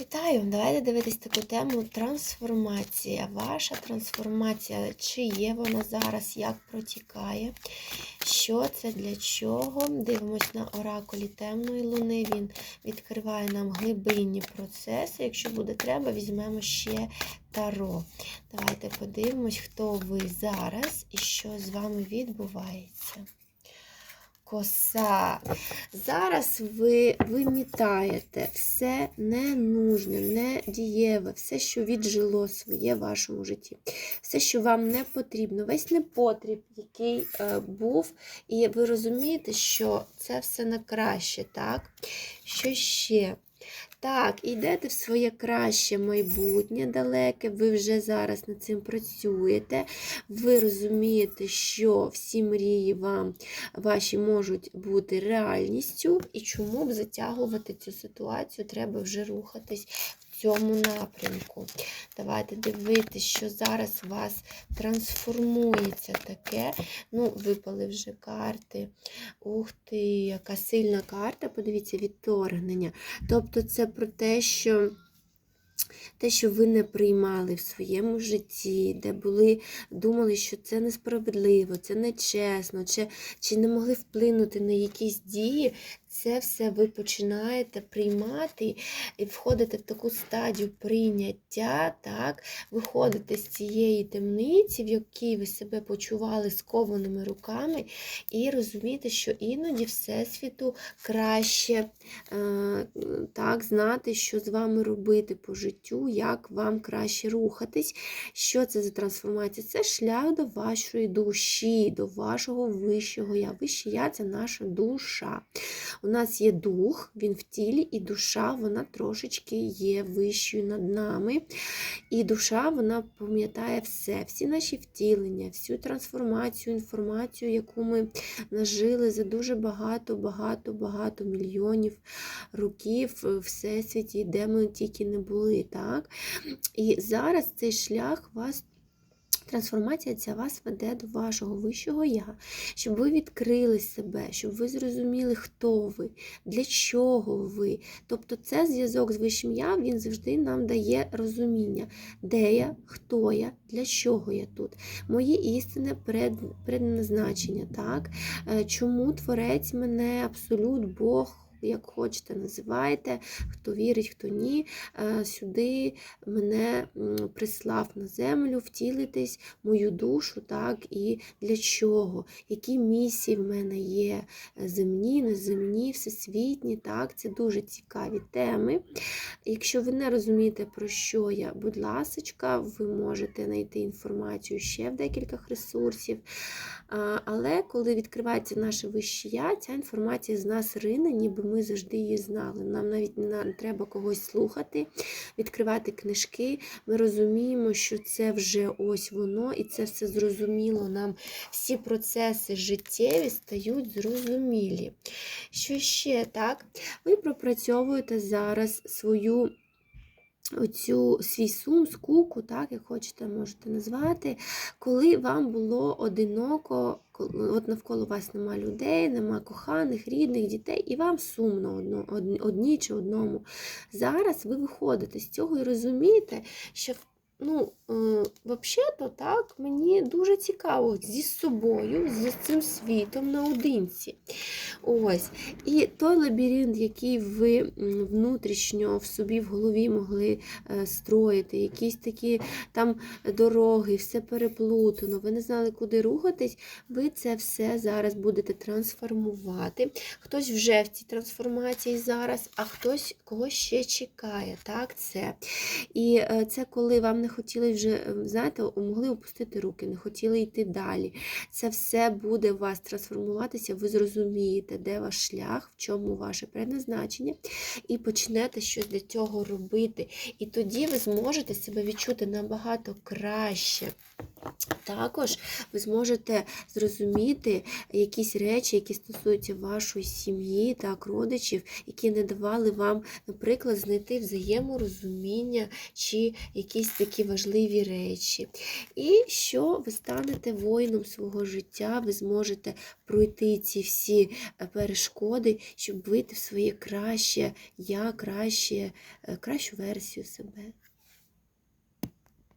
Вітаю! Давайте дивитись таку тему трансформація. Ваша трансформація, чи є вона зараз, як протікає, що це для чого? Дивимось на оракулі темної луни. Він відкриває нам глибинні процеси. Якщо буде треба, візьмемо ще таро. Давайте подивимось, хто ви зараз і що з вами відбувається. Коса. Зараз ви вимітаєте все ненужне, недієве, все, що віджило своє в вашому житті, все, що вам не потрібно, весь непотріб, який е, був, і ви розумієте, що це все на краще, так? Що ще? Так, йдете в своє краще майбутнє далеке, ви вже зараз над цим працюєте. Ви розумієте, що всі мрії вам ваші можуть бути реальністю, і чому б затягувати цю ситуацію, треба вже рухатись в цьому напрямку. Давайте дивитися, що зараз вас трансформується таке. Ну, випали вже карти. Ух ти, яка сильна карта, подивіться, відторгнення. Тобто, це про те, що. Те, що ви не приймали в своєму житті, де були, думали, що це несправедливо, це нечесно, чи, чи не могли вплинути на якісь дії, це все ви починаєте приймати і входите в таку стадію прийняття, так, виходите з цієї темниці, в якій ви себе почували скованими руками, і розумієте, що іноді Всесвіту краще е, так, знати, що з вами робити по життю, як вам краще рухатись. Що це за трансформація? Це шлях до вашої душі, до вашого вищого я. Вище я це наша душа. У нас є дух, він в тілі, і душа вона трошечки є вищою над нами. І душа вона пам'ятає все, всі наші втілення, всю трансформацію, інформацію, яку ми нажили за дуже багато, багато, багато мільйонів років всесвіті, де ми тільки не були. так? І зараз цей шлях вас. Трансформація ця вас веде до вашого вищого я, щоб ви відкрили себе, щоб ви зрозуміли, хто ви, для чого ви. Тобто це зв'язок з вищим я, він завжди нам дає розуміння, де я, хто я, для чого я тут. Моє істинне пред, предназначення, так? Е, чому творець мене, абсолют, Бог як хочете, називайте, хто вірить, хто ні. Е, сюди мене прислав на землю, втілитись, мою душу, так, і для чого, які місії в мене є земні, неземні, всесвітні. так, Це дуже цікаві теми. Якщо ви не розумієте, про що я, будь ласка, ви можете знайти інформацію ще в декількох ресурсів. Але коли відкривається наше вище я, ця інформація з нас рине, ніби ми завжди її знали. Нам навіть не треба когось слухати, відкривати книжки. Ми розуміємо, що це вже ось воно, і це все зрозуміло. Нам всі процеси життєві стають зрозумілі. Що ще так? Ви пропрацьовуєте зараз свою. Оцю свій сум, скуку, так, як хочете, можете назвати, коли вам було одиноко, от навколо вас нема людей, нема коханих, рідних, дітей, і вам сумно одно, одні чи одному. Зараз ви виходите з цього і розумієте, що ну, е, взагалі-то так, мені дуже цікаво зі собою, з цим світом наодинці. Ось. І той лабіринт, який ви внутрішньо в собі в голові могли е, строїти, якісь такі там дороги, все переплутано, ви не знали, куди рухатись, ви це все зараз будете трансформувати. Хтось вже в цій трансформації зараз, а хтось кого ще чекає. Так, це. І е, це коли вам не хотіли вже, знаєте, могли опустити руки, не хотіли йти далі. Це все буде у вас трансформуватися, ви зрозумієте, де ваш шлях, в чому ваше предназначення, і почнете щось для цього робити. І тоді ви зможете себе відчути набагато краще. Також ви зможете зрозуміти якісь речі, які стосуються вашої сім'ї, так, родичів, які не давали вам, наприклад, знайти взаєморозуміння чи якісь такі такі важливі речі. І що ви станете воїном свого життя, ви зможете пройти ці всі е, перешкоди, щоб вийти в своє краще я, краще, е, кращу версію себе.